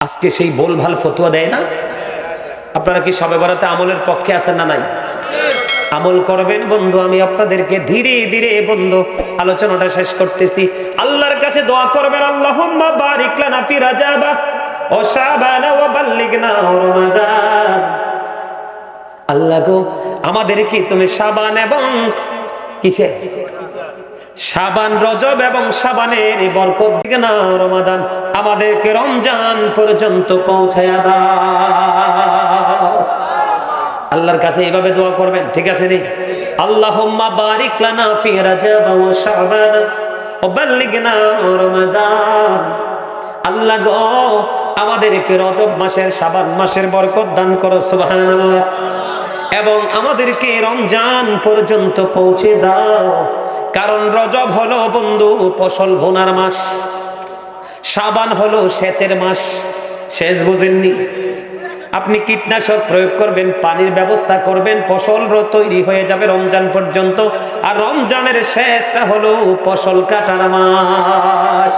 আজকে সেই ভুলভাল ফতুয়া দেয় না? আপনারা কি সবে বরাতে আমলের পক্ষে আছেন না নাই? আমল করবেন বন্ধু, আমি আপনাদেরকে ধীরে ধীরে বন্ধু, আলোচনাটা শেষ করতেছি। আল্লাহর কাছে দোয়া করবেন রমাদান। আল্লাহ গো, আমাদেরকে তুমি সাবান এবং কিসে শাবান রজব এবং সাবানের বরকত দিকে না, রমাদান, আমাদেরকে রমজান পর্যন্ত পৌঁছায়া দাও। আল্লাহর কাছে এইভাবে দোয়া করবেন, ঠিক আছে রে আল্লাহুম্মা বারিক লানা ফি রাজাব ওয়া শাবান ওয়া বাল্লিগনা রমাদান। আল্লাহ গো, আমাদেরকে রজব মাসের শাবান মাসের বরকত দান করো, সুবহানাল্লাহ। এবং আমাদেরকে রমজান পর্যন্ত পৌঁছে দাও। কারণ রজব হলো বন্ধু ফসল বোনার মাস। সাবান হলো সেচের মাস। সেচ বুঝেননি। আপনি কীটনাশক প্রয়োগ করবেন, পানির ব্যবস্থা করবেন, ফসল তৈরি হয়ে যাবে রমজান পর্যন্ত। আর রমজানের শেষটা হলো ফসল কাটার মাস।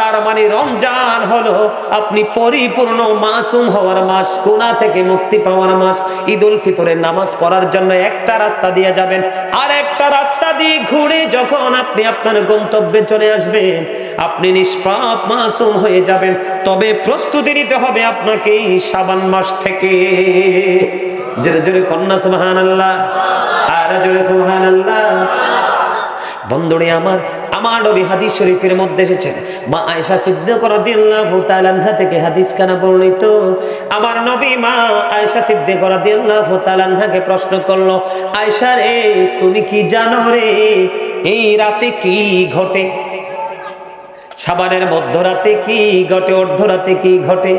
তার মানে রমজান হলো আপনি পরিপূর্ণ মাসুম হওয়ার মাস কোনা থেকে মুক্তি পাওয়ার মাস। ঈদ উল ফিতরের নামাজ পড়ার জন্য একটা রাস্তা দিয়ে যাবেন। আর একটা রাস্তা দিয়ে ঘুরে যখন আপনি আপনার গন্তব্যে চলে আসবেন, আপনি নিষ্পাপ মাসুম হয়ে যাবেন। তবে প্রস্তুতি নিতে হবে আপনাকে সাবান মাস থেকে। জোরে জোরে কন্যা সুবহান আল্লাহ আর জোরে সুবহান আল্লাহ বন্ধুরে আমার আমার নবী হাদিস শরীফের মধ্যে এসেছেন। মা আয়েশা সিদ্দিকা রাদিয়াল্লাহু তাআলা থেকে হাদিস কানা বর্ণিত। আমার নবী মা আয়েশা সিদ্দিকা রাদিয়াল্লাহু তাআলা আনহাকে প্রশ্ন করল, আয়েশা রে, তুমি কি জানো রে, এই রাতে কি ঘটে? সাবানের মধ্যরাতে কি ঘটে, অর্ধরাতে কি ঘটে?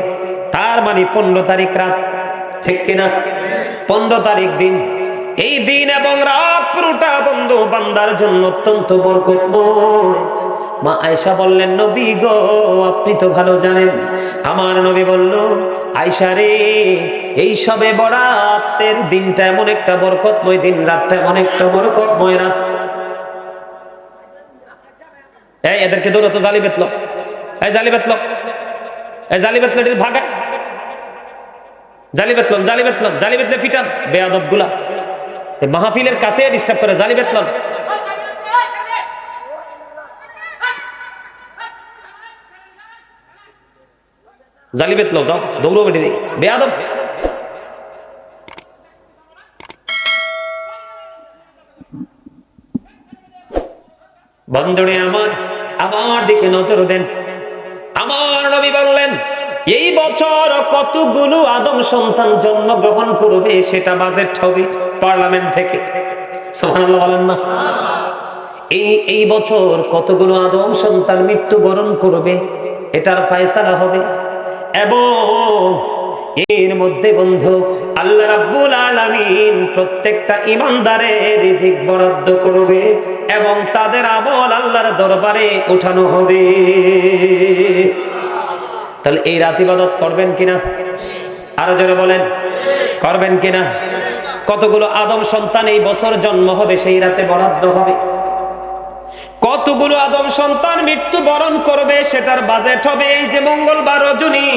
তার মানে পনেরো তারিখ রাত, ঠিক কিনা? পনেরো তারিখ দিন এই দিন এবং রাত পুরোটা বন্ধু বান্দার জন্য অত্যন্ত বরকতময়। মা আয়সা বললেন, নবী গো, আপনি তো ভালো জানেন। আমার নবী বলল আয়সা রে, এই সবে বরাতের দিনটা এমন একটা বরকতময় দিন, রাতটা এমন একটা বরকতময় রাত। এই, এদেরকে দৌড়ো তো জালি বেতল। এই, জালি বেতলো। এই, জালি বেতলো ভাগা জালি বেতলন জালি বেতলন জালি বেতলে ফিটান। বেয়াদবগুলা মাহফিলের কাছে ডিস্টার্ব করে জালি বেতলন জালি বেতলো যাও, দৌড়ো বেটি বেয়াদব। বন্ধুরে আমার আমার দিকে নজর দেন। আমার নবী বললেন এই বছর কতগুলো আদম সন্তান জন্মগ্রহণ করবে সেটা বাজেট হবে পার্লামেন্ট থেকে। এই এই বছর কতগুলো আদম সন্তান মৃত্যুবরণ করবে এটার ফয়সালা হবে। এবং এর মধ্যে বন্ধু, আল্লাহ রাব্বুল আলামিন প্রত্যেকটা ইমানদারের রিজিক বরাদ্দ করবে এবং তাদের আমল আল্লাহর দরবারে উঠানো হবে। তাহলে এই রাত ইবাদত করবেন কিনা? আরও জোরে বলেন, করবেন কিনা? কতগুলো আদম সন্তান এই বছর জন্ম হবে, সেই রাতে বরাদ্দ হবে। কতগুলো আদম সন্তান মৃত্যু বরণ করবে, সেটার বাজেট হবে এই যে মঙ্গলবার রজনী।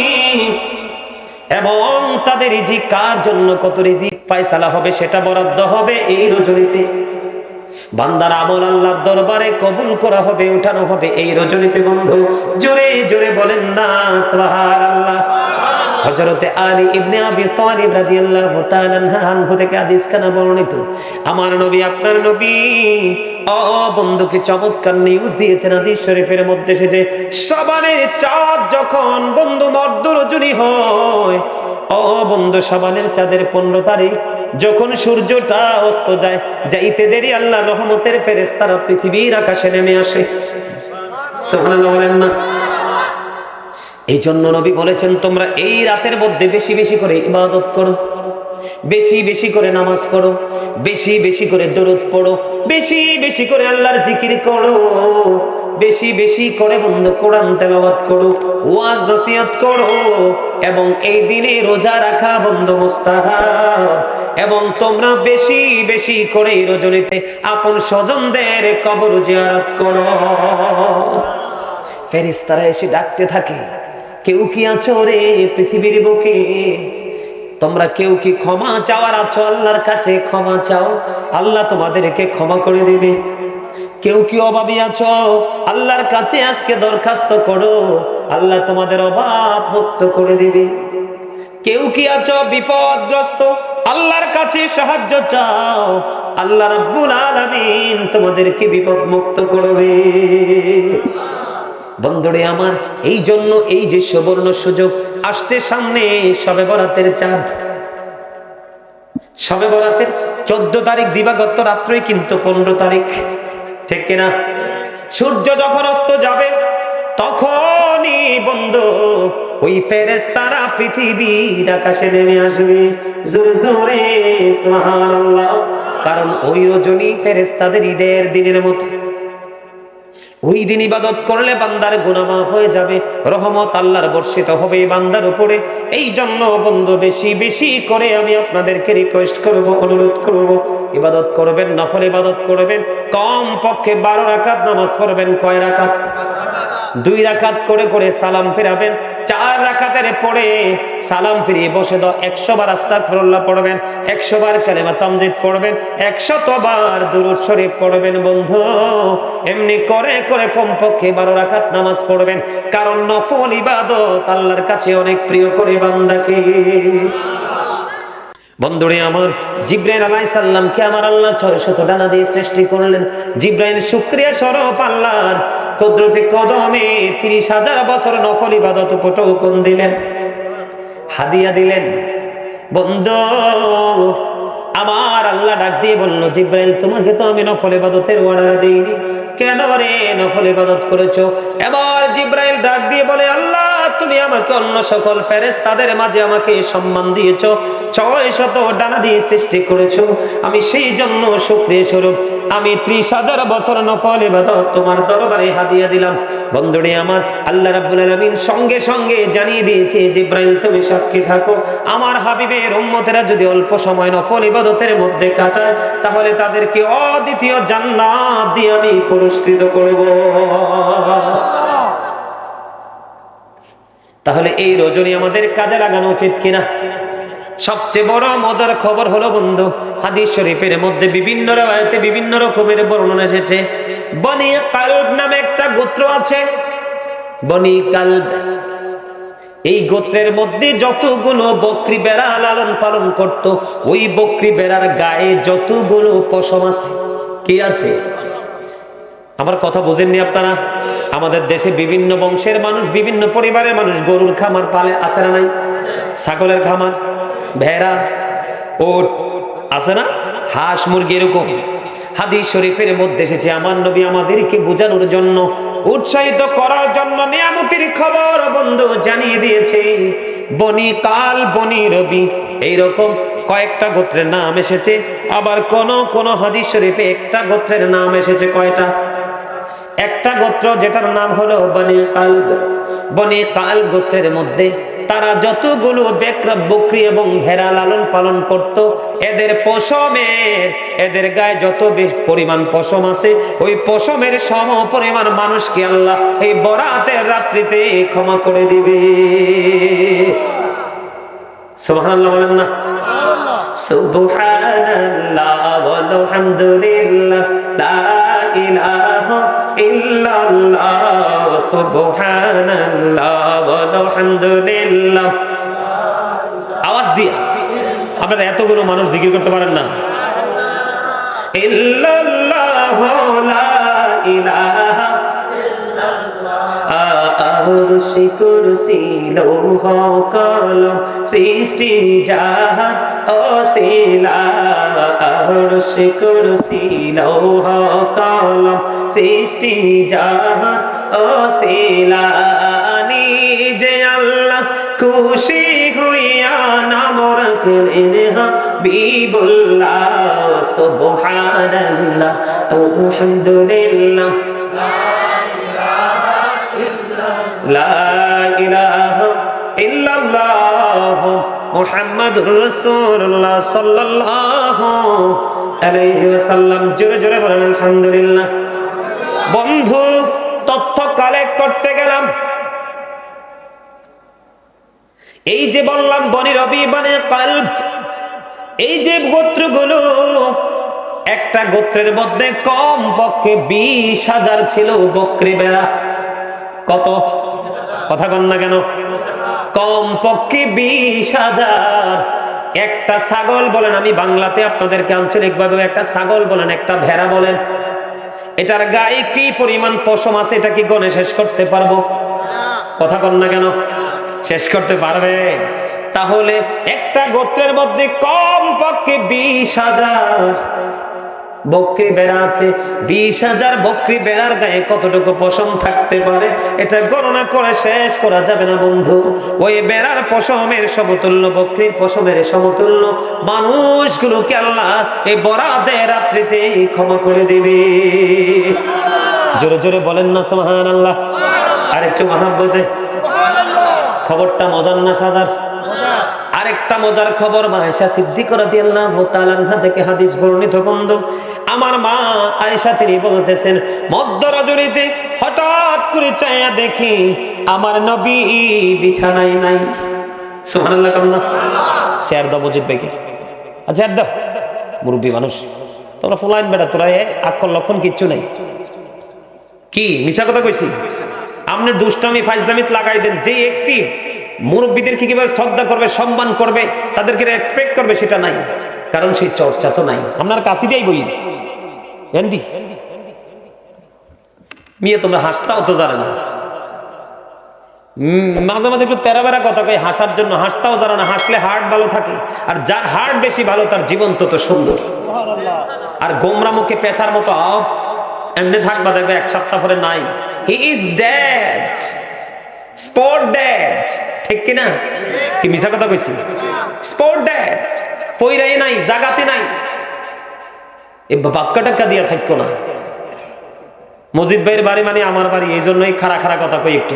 এবং তাদের রিজিক কার জন্য, কত রিজিক পায়সালা হবে, সেটা বরাদ্দ হবে এই রজনীতে। বান্দার আমল আল্লাহর দরবারে কবুল করা হবে, উঠানো হবে। এই রজনীতে বন্ধু, জোরে জোরে বলেন না, সুবহানাল্লাহ। হযরতে আলী ইবনে আবি তালিব রাদিয়াল্লাহু তাআলা আনহু হাদিস কানা বর্ণিত, আমার নবী আপনার নবী। ও বন্ধুকে চমৎকার নিউজ দিয়েছেন হাদিস শরীফের মধ্যে সে যে চাঁদ যখন বন্ধু মর্দ রজনী হয় ও বন্ধু, সাবানের চাঁদের পনেরো তারিখ, যখন সূর্যটা অস্ত যায়, যাইতে দেরি আল্লাহ রহমতের ফেরেশতারা পৃথিবীর আকাশে নেমে আসে। না। এই জন্য নবী বলেছেন, তোমরা এই রাতের মধ্যে বেশি বেশি করে ইবাদত করো। বেশি বেশি করে নামাজ পড়ো, বেশি বেশি করে দরুদ পড়ো, বেশি বেশি করে আল্লাহর জিকির করো, বেশি বেশি করে বন্ধ কোরআন তেলাওয়াত করো, ওয়াজ নসিহত করো এবং এই দিনে রোজা রাখা বন্ধ মুস্তাহাব। এবং তোমরা বেশি বেশি করে রজনীতে আপন স্বজনদের কবর জিয়ারত করো। ফেরেশতারা এসে ডাকতে থাকে, কেউ কি আছো রে পৃথিবীর বুকে? তোমরা কেউ কি ক্ষমা চাওয়ার আছো? আল্লাহর কাছে ক্ষমা চাও। আল্লাহ তোমাদেরকে ক্ষমা করে দিবে। কেউ কি অভাবী আছো? আল্লাহর কাছে আজকে দরখাস্ত করো। আল্লাহ তোমাদের অভাব মুক্ত করে দিবে। কেউ কি আছো বিপদগ্রস্ত? আল্লাহর কাছে সাহায্য চাও। আল্লাহ রাব্বুল আলামিন তোমাদেরকে বিপদ মুক্ত করবে। বন্ধুরে আমার এই জন্য এই যে সুবর্ণ সুযোগ আসতে সামনে, সবে বরাতের চাঁদ। সবে বরাতের চোদ্দ তারিখ দিবাগত রাত্রে কিন্তু পনেরো তারিখ। ঠিক কিনা? সূর্য যখন অস্ত যাবে, তখনই বন্ধু, ওই ফেরেস্তারা পৃথিবীর আকাশে নেমে আসবে। জোরে জোরে কারণ ওই রজনী ফেরেস্তাদের ঈদের দিনের মতো। ওই দিন ইবাদত করলে বান্দার গুণামাফ মাফ হয়ে যাবে, রহমত আল্লাহর বর্ষিত হবে বান্দার উপরে। এই জন্য বন্ধু, বেশি বেশি করে আমি আপনাদেরকে রিকোয়েস্ট করব, অনুরোধ করব, ইবাদত করবেন, নফল ইবাদত করবেন কম পক্ষে বারো রাখাত নামাজ পড়বেন, কয় রাকাত? দুই রাকাত করে করে সালাম ফেরাবেন, চার রাকাতের পরে সালাম ফিরিয়ে বসে দাও, একশো বার আস্তাগফিরুল্লাহ পড়বেন, একশো বার কালেমা তামজিদ পড়বেন, একশত বার দুরূদ শরীফ পড়বেন বন্ধু। এমনি করে করে কমপক্ষে বারো রাকাত নামাজ পড়বেন, কারণ নফল ইবাদত আল্লাহর কাছে অনেক প্রিয় করে বান্দাকে। বন্ধুরে আমার, জিব্রাইল আলাইহিস সালামকে আমার আল্লাহ ছয় শত ডানা দিয়ে সৃষ্টি করলেন। জিব্রাইল শুকরিয়া স্বরূপ আল্লাহর কুদরতে কদমে তিরিশ হাজার বছর নফল ইবাদত উপটোকন দিলেন? হাদিয়া দিলেন। বন্ধু, আমার আল্লাহ ডাক দিয়ে বলল, জিব্রাইল, তোমাকে তো আমি নফল ইবাদতের অর্ডার দিইনি। কেন রে নফল ইবাদত করেছ? এবার জিব্রাইল ডাক দিয়ে বলে, আল্লাহ তুমি আমাকে অন্য সকল ফেরেশতাদের মাঝে আমাকে সম্মান দিয়েছ, ছয় শত ডানা দিয়ে সৃষ্টি করেছ। আমি সেই জন্য শুকরিয়া স্বরূপ, আমি ত্রিশ হাজার বছর নফল ইবাদত তোমার দরবারে হাদিয়া দিলাম। বন্ধুরে আমার, আল্লাহ রাব্বুল আলামিন সঙ্গে সঙ্গে জানিয়ে দিয়েছে, জিব্রাইল, তুমি সাক্ষী থাকো। আমার হাবিবের উম্মতেরা যদি অল্প সময় নফল ইবাদতের মধ্যে কাটায়, তাহলে তাদেরকে অদ্বিতীয় জান্নাত দিয়ে আমি পুরস্কৃত করব। তাহলে এই রজনী আমাদের কাজে লাগানো উচিত কিনা? সবচেয়ে বড় মজার খবর হলো বন্ধু, হাদিস শরীফের মধ্যে বিভিন্ন রায়তে বিভিন্ন রকমের বর্ণনা এসেছে। বনি কালব নামে একটা গোত্র আছে। বনি কালব, এই গোত্রের মধ্যে যতগুলো বকরি বেড়া লালন পালন করত, ওই বকরি বেড়ার গায়ে যতগুলো পশম আছে, কি আছে? আমার কথা বোঝেননি আপনারা? আমাদের দেশে বিভিন্ন বংশের মানুষ, বিভিন্ন পরিবারের মানুষ গরুর খামার পালে, আছে না নাই? ছাগলের খামার, ভেড়া, ওট, আছে না? হাঁস মুরগি এরকম। হাদিস শরীফের মধ্যে এসেছে, আমার নবী আমাদেরকে বোঝানোর জন্য, উৎসাহিত করার জন্য নিয়ামতির খবর বন্ধু জানিয়ে দিয়েছে, বনি কাল, বনি রবি, এইরকম কয়েকটা গোত্রের নাম এসেছে, আবার কোন কোন হাদিস শরীফে একটা গোত্রের নাম এসেছে, কয়টা? একটা গোত্র যেটার নাম হলো বনি কালব। বনি কাল গোত্রের মধ্যে তারা যতগুলো বেকরা বকরি এবং ভেড়া লালন পালন করত, এদের পশমের, এদের গায়ে যত পরিমাণ পশম আছে, ওই পশমের সম পরিমাণ মানুষকে আল্লাহ এই বরাতের রাত্রিতে ক্ষমা করে দিবে। সুবহানাল্লাহ বলেন না? সুবহানাল্লাহ ওয়ালহামদুলিল্লাহ লা ইলাহা আওয়াজ দিয়ে। আপনারা এতগুলো মানুষ জিকির করতে পারেন না। ইল্লাল্লাহ লা ইলাহা আহরুষি কুরসি লৌহ কলম সৃষ্টি যাহা অশিলা। আহরুষি কুরসি লৌহ কলম সৃষ্টি যাহা অশিলা। নিজে আল্লাহ খুশি হইয়া নাম রাখলেন হাবিবুল্লাহ, সুবহানাল্লাহ, আলহামদুলিল্লাহ। বন্ধু, তথ্য কালেক্ট করতে গেলাম। এই যে বললাম, বনি রবি মানে এই যে গোত্রগুলো, একটা গোত্রের মধ্যে কম পক্ষে বিশ হাজার ছিল বকরি বেড়া। কত? কথা কন না কেন? কম পক্ষে বিশ হাজার। একটা ছাগল বলেন, আমি বাংলাতে আপনাদেরকে আঞ্চলিকভাবে একটা ছাগল বলেন, একটা ভেড়া বলেন। এটার গায়ে কি পরিমাণ পশম আছে, এটা কি গণে শেষ করতে পারব? কথা কন না কেন? শেষ করতে পারবে। তাহলে একটা গোত্রের মধ্যে কম পক্ষে বিশ হাজার। বকরি বেড়া আছে। বিশ হাজার বকরি বেড়ার গায়ে কতটুকু পশম থাকতে পারে? এটা গণনা করে শেষ করা যাবে না বন্ধু। ওই বেড়ার পশমের সমতুল্য বকরির পশমের সমতুল্য মানুষগুলোকে আল্লাহ এই বরাদের রাত্রিতে ক্ষমা করে দিবে। জোরে জোরে বলেন না সোহান আল্লাহ আর একটু মহাব্বতে খবরটা মজার না সাজার? আরেকটা মজার খবর, মা আয়েশা সিদ্দিক রাদিয়াল্লাহু তাআলা থেকে হাদিস বর্ণিত বন্ধু, আমার মা আয়েশা তিনি বলতেছেন, মধ্য রজনীতে হঠাৎ করে চাইয়া দেখি আমার নবী বিছানায় নাই। সুবহানাল্লাহ শেয়ার দাও আচ্ছা দাও। মানুষ। তোমরা বেটা, তোরা লক্ষণ কিচ্ছু নাই। কি, মিছা কথা কইছি? আপনি দুষ্টামি ফাইজদামিত লাগাই দেন যে একটি মুরব্বীদেরকে কীভাবে শ্রদ্ধা করবে, সম্মান করবে, তাদেরকে এক্সপেক্ট করবে সেটা নাই। কারণ সেই চর্চা তো নাই। আপনার কাছে দিয়েই বই এন্ডি। মিয়ে, তোমরা হাসতাও তো জানে না। মাঝে মাঝে একটু তেরা বেড়া কথা কই হাসার জন্য হাসতাও জানে না। হাসলে হার্ট ভালো থাকে। আর যার হার্ট বেশি ভালো, তার জীবন তত সুন্দর। আর গোমরা মুখে পেঁচার মতো আপ এমনি থাকবা দেখবে এক সপ্তাহ পরে নাই। He is dead spot dead ঠিক কি না কি মিছা কথা কইছি? স্পট ড্যাড পইরাই নাই, জাগাতে নাই। না। মজিদ ভাইয়ের বাড়ি মানে আমার বাড়ি, এই জন্যই খারা খারা কথা কই একটু।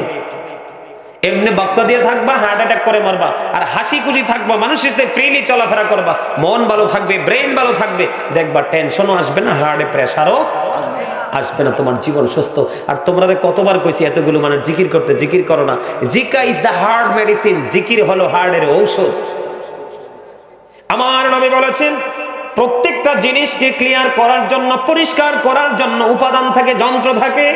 এমনি বাক্য দিয়ে থাকবা হার্ট অ্যাটাক করে মারবা। আর হাসি খুশি থাকবা মানুষের সাথে ফ্রিলি চলাফেরা করবা। মন ভালো থাকবে ব্রেন ভালো থাকবে। দেখবা টেনশনও আসবে না হার্টে প্রেশারও আসবে। না, তোমার জীবন সুস্থ। আর তোমরা কতবার কইছি, এতগুলো মানে জিকির করতে জিকির করো না। জিকা ইজ দ্য হার্ট মেডিসিন জিকির হলো হার্টের ঔষধ। আমার নবী বলেছেন, প্রত্যেকটা জিনিসকে ক্লিয়ার করার জন্য, পরিষ্কার করার জন্য উপাদান থাকে, যন্ত্র থাকে।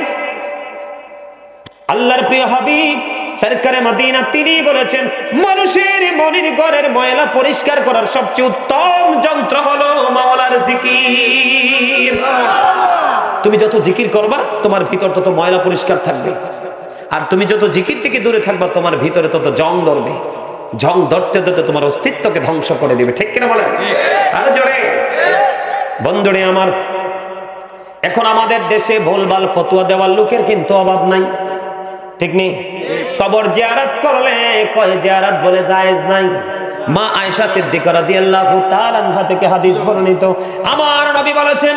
আল্লাহর প্রিয় হাবিব, সরকারে মদিনা, তিনি বলেছেন, মানুষের মনির ঘরের ময়লা পরিষ্কার করার সবচেয়ে উত্তম যন্ত্র হলো মাওলার জিকির। তুমি যত জিকির করবা, তোমার ভিতর তত ময়লা পরিষ্কার থাকবে। আর তুমি যত জিকির থেকে দূরে থাকবা, তোমার ভিতরে তত জং ধরবে। জং ধরতে ধরতে তোমার অস্তিত্বকে ধ্বংস করে দিবে। ঠিক কিনা বলেন? আরে জোরে। বন্ধুরে আমার, এখন আমাদের দেশে ভুলভাল ফতুয়া দেওয়ার লোকের কিন্তু অভাব নাই। ঠিক নেই কবর জিয়ারত করলে কয় জিয়ারত বলে জায়েজ নাই। মা আয়েশা সিদ্দিকা রাদিয়াল্লাহু তাআলা আনহা থেকে হাদিস বর্ণিত। আমার নবী বলেছেন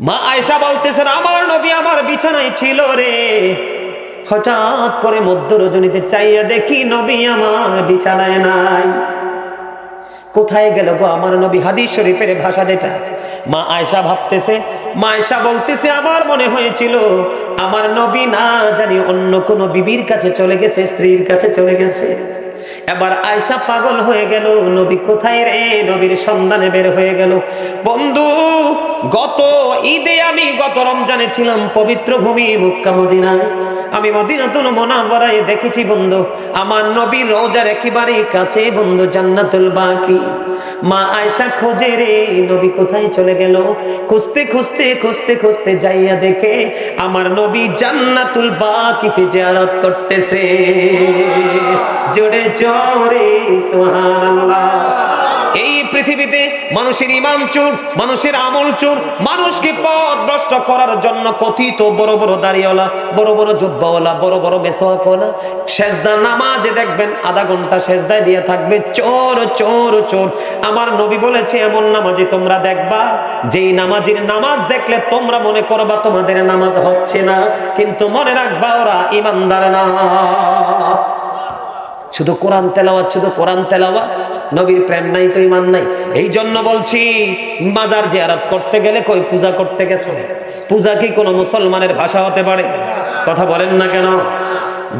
মা আয়েশা বলতেছেন, আমার নবী আমার বিছানায় ছিল রে। হঠাৎ করে মধ্য রজনীতে চাইয়া দেখি নবী আমার বিছানায় নাই। কোথায় গেল গো আমার নবী? হাদিস শরীফের ভাষা যেটা। মা আয়সা ভাবতেছে, মা আয়সা বলতেছে, আমার মনে হয়েছিল আমার নবী না জানি অন্য কোন বিবির কাছে চলে গেছে, স্ত্রীর কাছে চলে গেছে। এবার আয়সা পাগল হয়ে গেল, নবী কোথায় রে? নবীর সন্ধানে বের হয়ে গেল। বন্ধু, গত ঈদে আমি গত রমজানে ছিলাম পবিত্র ভূমি মুক্কা মদিনায়। আমি মদিনাতুল মোনাবরায় দেখেছি বন্ধু, আমার নবীর রোজার একেবারে কাছে বন্ধু, জান্নাতুল বাকি। মা আয়সা খোঁজে রে, নবী কোথায় চলে গেল? খুঁজতে খুঁজতে খুঁজতে খুঁজতে যাইয়া দেখে আমার নবী জান্নাতুল বাকিতে জিয়ারত করতেছে। জোরে জোরে এই পৃথিবীতে মানুষের ইমান চোর, মানুষের আমল চোর, মানুষকে পথ ভ্রষ্ট করার জন্য কথিত বড় বড় বড় বড় বড় বড় সেজদা দেখবেন আধা ঘণ্টা সেজদায় দিয়ে থাকবে চোর চোর চোর। আমার নবী বলেছে, এমন নামাজি তোমরা দেখবা। যেই নামাজির নামাজ দেখলে তোমরা মনে করবা তোমাদের নামাজ হচ্ছে না, কিন্তু মনে রাখবা ওরা ইমানদার না। শুধু কোরআন তেলাওয়াত, শুধু কোরআন তেলাওয়াত? নবীর প্রেম নাই তো ইমান নাই। এই জন্য বলছি, মাজার জিয়ারত করতে গেলে কই পূজা করতে গেছে? পূজা কি কোনো মুসলমানের ভাষা হতে পারে? কথা বলেন না কেন?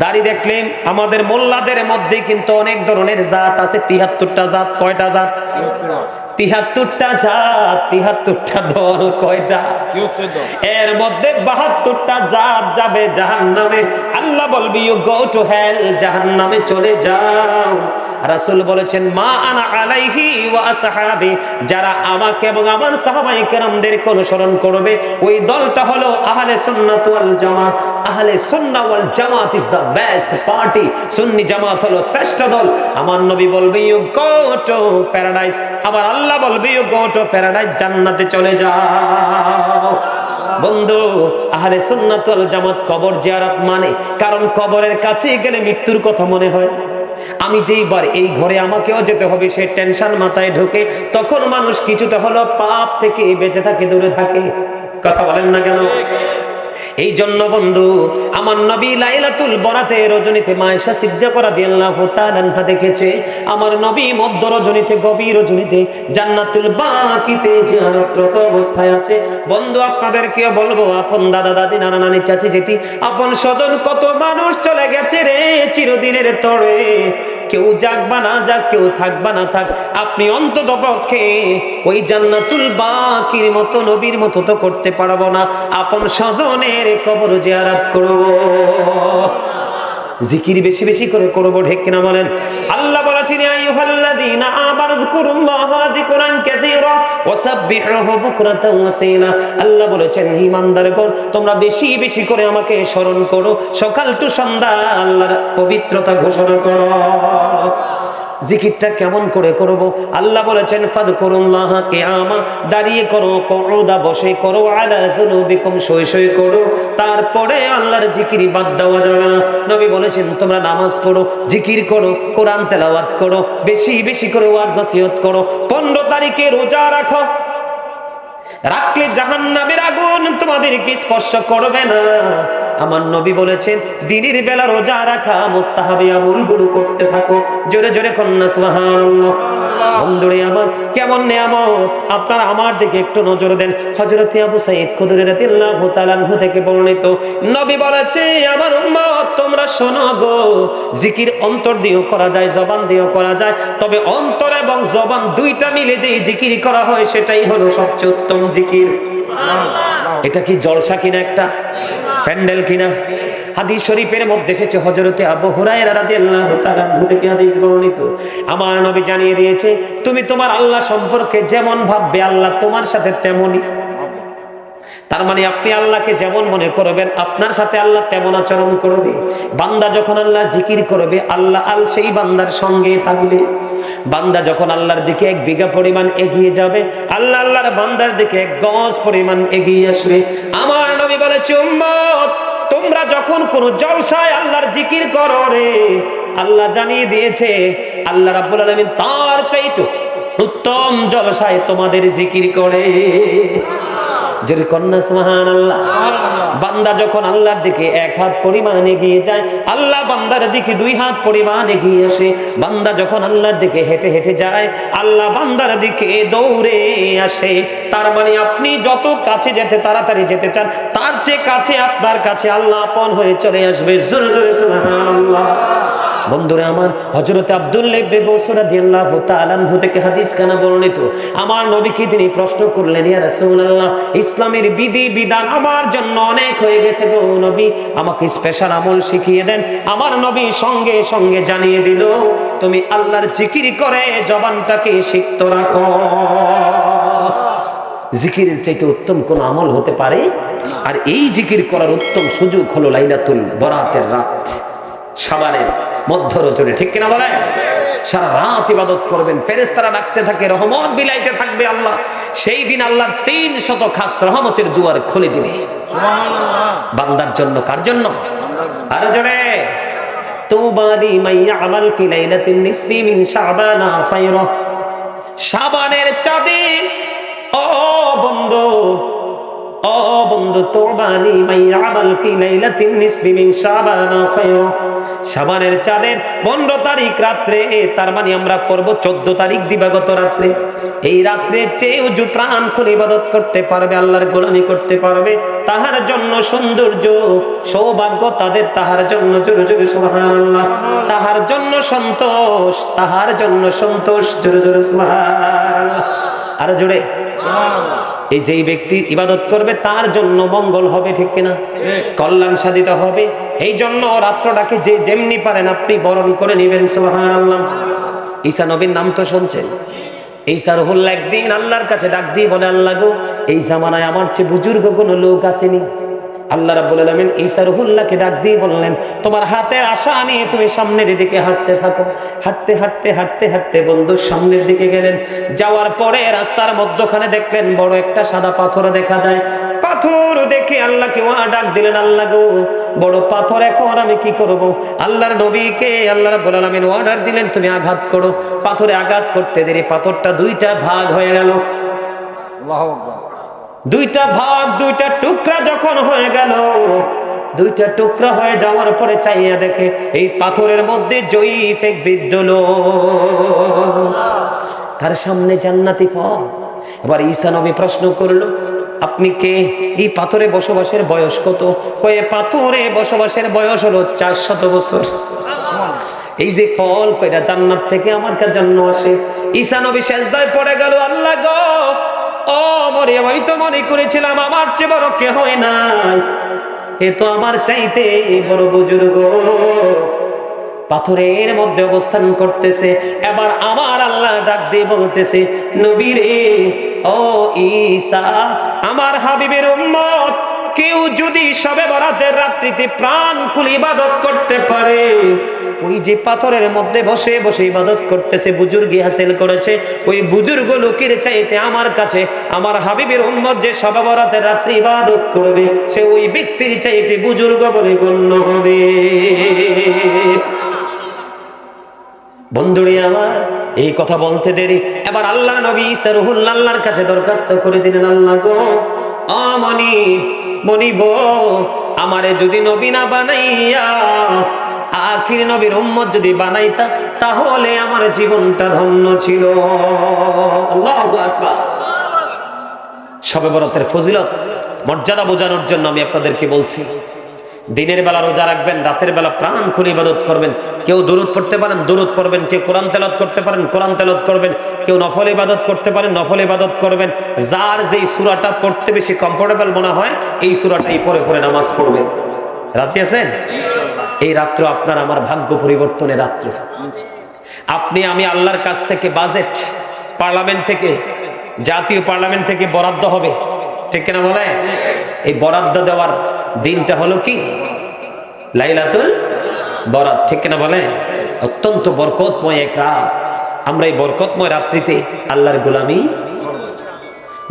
দাড়ি দেখলেন, আমাদের মোল্লাদের মধ্যে কিন্তু অনেক ধরনের জাত আছে তিহাত্তরটা জাত, কয়টা জাত? তিহাত্তরটা জাত তিহাত্তরটা দল কয়টা? এর মধ্যে বাহাত্তরটা জাত যাবে জাহান নামে আল্লাহ বলবি ইউ গো টু হেল জাহান নামে চলে যাও। রাসূল বলেছেন, মা আনা আলাইহি ওয়া আসহাবি। যারা আমাকে এবং আমার সাহাবায়ে কেরামদেরকে অনুসরণ করবে, ওই দলটা হলো আহলে সুন্নাত ওয়াল জামাত। আহলে সুন্নাহ ওয়াল জামাত ইজ দা বেস্ট পার্টি সুন্নি জামাত হলো শ্রেষ্ঠ দল। আমার নবী বলবে, ইউ গো টু প্যারাডাইস। আবার আল্লাহ বলবে, ইউ গো টু প্যারাডাইস, জান্নাতে চলে যাও। বন্ধু, আহলে সুন্নাত ওয়াল জামাত কবর জিয়ারত মানে? কারণ কবরের কাছে গেলে মৃত্যুর কথা মনে হয়। আমি যেইবার এই ঘরে আমাকেও যেতে হবে, সে টেনশন মাথায় ঢোকে, তখন মানুষ কিছুটা হলো পাপ থেকে বেঁচে থাকে, দূরে থাকে। কথা বলেন না কেন? এই জন্য বন্ধু, আমার নবী লাইলাতুল বরাতে রজনীতে মায়েশা সিজ্জা করা দিয়াল্লাহু তাআলা দেখেছে, আমার নবী মধ্য রজনীতে, গভীর রজনীতে জান্নাতুল বাকিতে জিয়ারতরত অবস্থায় আছে। বন্ধু আপনাদেরকে বলব, আপন দাদা, দাদি, নানা, নানি, চাচি, জেঠি, আপন স্বজন, কত মানুষ চলে গেছে রে চিরদিনের তরে। কেউ যাকবা না যাক, কেউ থাকবা না থাক, আপনি অন্তত পক্ষে ওই জান্নাতুল বাকির মতো, নবীর মতো তো করতে পারব না। আপন স্বজনের কবর জিয়ারাত করব জিকির বেশি বেশি করে করব ঢেক কিনা বলেন? আল্লাহ বলেছেন কাসীরা বুকরাতাও আল্লাহ বলেছেন তোমরা বেশি বেশি করে আমাকে স্মরণ করো। সকাল টু সন্ধ্যা আল্লাহর পবিত্রতা ঘোষণা করো। জিকিরটা কেমন করে করব? আল্লাহ বলেছেন ফাদ করুল্লাহ কিয়ামা দাঁড়িয়ে করো করোদা বসে করো, আলা জুনুবিকুম সই সই করো। তারপরে আল্লাহর জিকির বাদ দেওয়া যাবে না। নবী বলেছেন, তোমরা নামাজ পড়ো, জিকির করো, কোরআন তেলাওয়াত করো, বেশি বেশি করে ওয়াজ নসিহত করো। পনেরো তারিখে রোজা রাখো। রাখলে জাহান নামের আগুন তোমাদেরকে স্পর্শ করবে না। আমার নবী বলেছেন দিনের বেলা রোজা রাখা মোস্তাহাবি আমলগুলো করতে থাকো। জোরে জোরে কন্যা সুবহানাল্লাহ। বন্ধুরে আমার কেমন নিয়ামত? আপনারা আমার দিকে একটু নজর দেন। হযরত আবু সাঈদ খুদরি রাদিয়াল্লাহু তাআলা আনহু থেকে বর্ণিত নবী বলেছে আমার উম্মত তোমরা শোনো গো জিকির অন্তর দিয়েও করা যায় জবান দিয়েও করা যায়। তবে অন্তর এবং জবান দুইটা মিলে যে জিকির করা হয় সেটাই হলো সবচেয়ে উত্তম জিকির। এটা কি জলসা কিনা একটা? প্যান্ডেল কিনা? হাদিস শরীফের মধ্যে এসেছে হযরতে আবু হুরায়রা রাদিয়াল্লাহু তাআলা থেকে হাদিস বর্ণিত। আমার নবী জানিয়ে দিয়েছে, তুমি তোমার আল্লাহ সম্পর্কে যেমন ভাববে, আল্লাহ তোমার সাথে তেমনই তার মানে আপনি আল্লাহকে যেমন মনে করবেন, আপনার সাথে আল্লাহ তেমন আচরণ করবে। বান্দা যখন আল্লাহ জিকির করবে, আল্লাহ আল সেই বান্দার সঙ্গে থাকবে। বান্দা যখন আল্লাহর দিকে এক বিঘা পরিমাণ এগিয়ে যাবে, আল্লাহ আল্লাহর বান্দার দিকে এক গজ পরিমাণ এগিয়ে আসবে। আমার নবী বলেছে, উম্মত, তোমরা যখন কোন জলসায় আল্লাহর জিকির করো রে, আল্লাহ জানিয়ে দিয়েছে, আল্লাহ রাব্বুল আলামিন তার চাইতো উত্তম জলসায় তোমাদের জিকির করে। যের কন্যা সুবহান আল্লাহ বান্দা যখন আল্লাহর দিকে এক হাত পরিমাণ এগিয়ে যায় আল্লাহ বান্দার দিকে দুই হাত পরিমাণ এগিয়ে আসে। বান্দা যখন আল্লাহর দিকে হেঁটে হেঁটে যায় আল্লাহ বান্দার দিকে দৌড়ে আসে। তার মানে আপনি যত কাছে যেতে তাড়াতাড়ি যেতে চান তার চেয়ে কাছে আপনার কাছে আল্লাহ আপন হয়ে চলে আসবে। জোরে জোরে সুবহানাল্লাহ। বন্ধুরা আমার হজরত আব্দুল্লাহ থেকে হাদিস কানা বর্ণিত। আমার নবীকে তিনি প্রশ্ন করলেন ইয়া রাসূলুল্লাহ ইসলামের বিধি বিধান আমার জন্য অনেক হয়ে গেছে গো নবী। আমাকে স্পেশাল আমল শিখিয়ে দেন। আমার নবী সঙ্গে সঙ্গে জানিয়ে দিল, তুমি আল্লাহর জিকির করে জবানটাকে সিক্ত রাখো। জিকিরের চাইতে উত্তম কোন আমল হতে পারে? আর এই জিকির করার উত্তম সুযোগ হলো লাইলাতুল বরাতের রাত। সাবানের মধ্য রজনী ঠিক কিনা বলে সারা রাত ইবাদত করবেন। ফেরেস্তারা ডাকতে থাকে রহমত বিলাইতে থাকবে আল্লাহ। সেই দিন আল্লাহর তিন শত খাস রহমতের দুয়ার খুলে দিবে। বান্দার জন্য কার জন্য? আর জনে তুবারি মাইয়া আমাল ফি লাইলাতিন নিসফি মিন শাবানা খায়রা। শাবানের চাঁদে ও বন্ধু ও বন্ধু, তোবানি মাই আমাল ফি লাইলাতিন নিসফি মিন শাবান খায়র। শাবানের চাঁদের 15 তারিখ রাত্রে তার মানে আমরা করব 14 তারিখ দিবাগত রাত্রে। এই রাত্রে চেয়ে উজু প্রাণ খুলে ইবাদত করতে পারবে, আল্লাহর গোলামি করতে পারবে, তাহার জন্য সৌন্দর্য, সৌভাগ্য তাদের, তাহার জন্য জোরে জোরে সুবহানাল্লাহ। তাহার জন্য সন্তোষ, তাহার জন্য সন্তোষ, জোরে জোরে সুবহানাল্লাহ। আর জোরে। এই যেই ব্যক্তি ইবাদত করবে, তার জন্য মঙ্গল হবে, ঠিক কিনা? কল্যাণ সাধিত হবে। এই জন্য রাত্রটাকে যে যেমনি পারেন আপনি বরণ করে নেবেন, সুবহানাল্লাহ। ঈসা নবীর নাম তো শুনছেন? এই রহুল্লাহ একদিন আল্লাহর কাছে ডাক দিয়ে বলে, আল্লাহ গো, এই জামানায় আমার চেয়ে বুজুর্গ কোনো লোক আসেনি। আল্লাহ রাব্বুল আলামিন ঈসা রহুল্লাহকে ডাক দিয়ে বললেন, তোমার হাতে আশা নিয়ে তুমি সামনের দিকে হাঁটতে থাকো। হাঁটতে হাঁটতে হাঁটতে হাঁটতে বন্ধু সামনের দিকে গেলেন। যাওয়ার পরে রাস্তার মধ্যখানে দেখলেন বড় একটা সাদা পাথর দেখা যায়। পাথর দেখে আল্লাহকে ওয়া ডাক দিলেন, আল্লাহ গো, বড় পাথর এখন আমি কি করব? আল্লাহর নবীকে আল্লাহ রাব্বুল আলামিন অর্ডার দিলেন, তুমি আঘাত করো। পাথরে আঘাত করতে দেরি পাথরটা দুইটা ভাগ হয়ে গেল। আল্লাহু আকবার। দুইটা ভাগ, দুইটা টুকরা যখন হয়ে গেল, দুইটা টুকরা হয়ে যাওয়ার পরে চাইয়া দেখে এই পাথরের মধ্যে জয়ীফ এক বৃদ্ধ তার সামনে জান্নাতি ফল এবার ঈসা নবী প্রশ্ন করল, আপনি কে? এই পাথরে বসবাসের বয়স কত? কয়ে, পাথরে বসবাসের বয়স হলো চারশত বছর। এই যে ফল, কইরা জান্নাত থেকে আমার কাছে জন্ম আসে। ঈসা নবী সেজদায় পড়ে গেল, আল্লাহ গো ও মরিয়াম আমি তো মনে করেছিলাম আমার চেয়ে বড় কে হয় না। এ তো আমার চাইতে বড় বুজুর্গ। পাথরের মধ্যে অবস্থান করতেছে, এবার আমার আল্লাহ ডাক দিয়ে বলতেছে নবীরে ও ঈসা, আমার হাবিবের উম্মত কেউ যদি সবে বরাতের রাত্রিতে প্রাণ খুলে ইবাদত করতে পারে, ওই যে পাথরের মধ্যে বসে বসে ইবাদত করতেছে, বুজুর্গি হাসিল করেছে, ওই বুজুর্গ লোকের চাইতে আমার কাছে, আমার হাবিবের উম্মত যে সবে বরাতের রাত্রি ইবাদত করবে, সে ওই ব্যক্তির চাইতে বুজুর্গ বলে গণ্য হবে। বন্ধুরে আমার, এই কথা বলতে দেরি। এবার আল্লাহ নবী সরহুল আল্লাহর কাছে দরখাস্ত করে দিলেন, আল্লাহ গো আমনি মনিব আমারে যদি নবী না বানাইয়া, আখির নবীর উম্মত যদি বানাইতা, তাহলে আমার জীবনটা ধন্য ছিল। সবে বরতের ফজিলত, মর্যাদা বোঝানোর জন্য আমি আপনাদেরকে বলছি। দিনের বেলা রোজা রাখবেন রাতের বেলা প্রাণ খুলে ইবাদত করবেন। কেউ দূরত পড়তে পারেন দূরত পড়বেন কেউ কোরআন তেলত করতে পারেন কোরআন তেলত করবেন কেউ নফল ইবাদত করতে পারেন নফল ইবাদত করবেন। যার যেই সুরাটা পড়তে বেশি কমফোর্টেবল মনে হয় এই সুরাটাই পরে পরে নামাজ পড়বে। রাজি আছেন? এই রাত্র আপনার আমার ভাগ্য পরিবর্তনের রাত্র। আপনি আমি আল্লাহর কাছ থেকে বাজেট পার্লামেন্ট থেকে জাতীয় পার্লামেন্ট থেকে বরাদ্দ হবে। ঠিক কিনা বলে এই বরাদ্দ দেওয়ার দিনটা হলো কি? লাইলাতুল বরাত ঠিক কিনা বলে? অত্যন্ত বরকতময় এক রাত। আমরা এই বরকতময় রাত্রিতে আল্লাহর গোলামি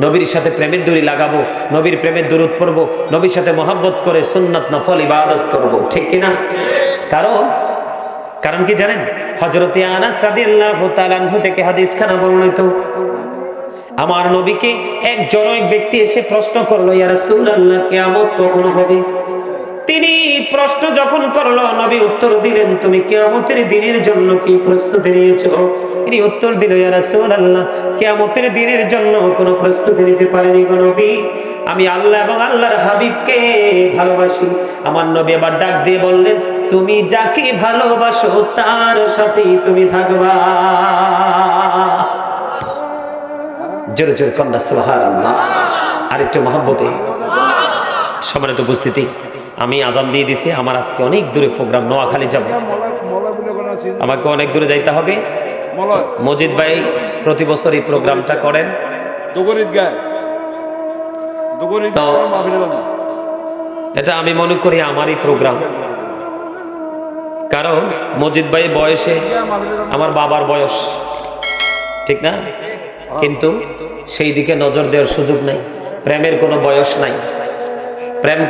নবীর সাথে প্রেমের দড়ি লাগাবো, নবীর প্রেমের দূরত পড়ব, নবীর সাথে মহাব্বত করে সুন্নাত, নফল, ইবাদত করব, ঠিক কিনা? কারণ কারণ কি জানেন? হজরতে আনাস রাদিয়াল্লাহু তাআলা থেকে হাদিস খানা বর্ণিত। আমার নবীকে এক জনৈক ব্যক্তি এসে প্রশ্ন করল, ইয়া রাসূলুল্লাহ, কিয়ামত কখন হবে? তিনি প্রশ্ন যখন করল, নবী উত্তর দিলেন, তুমি কিয়ামতের দিনের জন্য কি প্রস্তুতি নিয়েছো? তিনি উত্তর দিল রাসূলুল্লাহ, কিয়ামতের দিনের জন্য কোনো প্রস্তুতি নিতে পারেনি নবী। আমি আল্লাহ এবং আল্লাহর হাবিবকে ভালোবাসি। আমার নবী আবার ডাক দিয়ে বললেন, তুমি যাকে ভালোবাসো তার সাথেই তুমি থাকবা। জোরে জোরে কন্যা সুবহানাল্লাহ। আর একটু মহব্বতে। সম্মানিত উপস্থিতি আমি আজান দিয়ে দিছি আমার আজকে অনেক দূরে প্রোগ্রাম নোয়াখালী যাব। আমাকে অনেক দূরে যাইতে হবে। মজিদ ভাই প্রতি বছর এই প্রোগ্রামটা করেন। এটা আমি মনে করি আমারই প্রোগ্রাম। কারণ মজিদ ভাই বয়সে আমার বাবার বয়স। ঠিক না? কিন্তু সেই দিকে নজর দেওয়ার সুযোগ নাই। প্রেমের কোনো বয়স নাই। প্রেম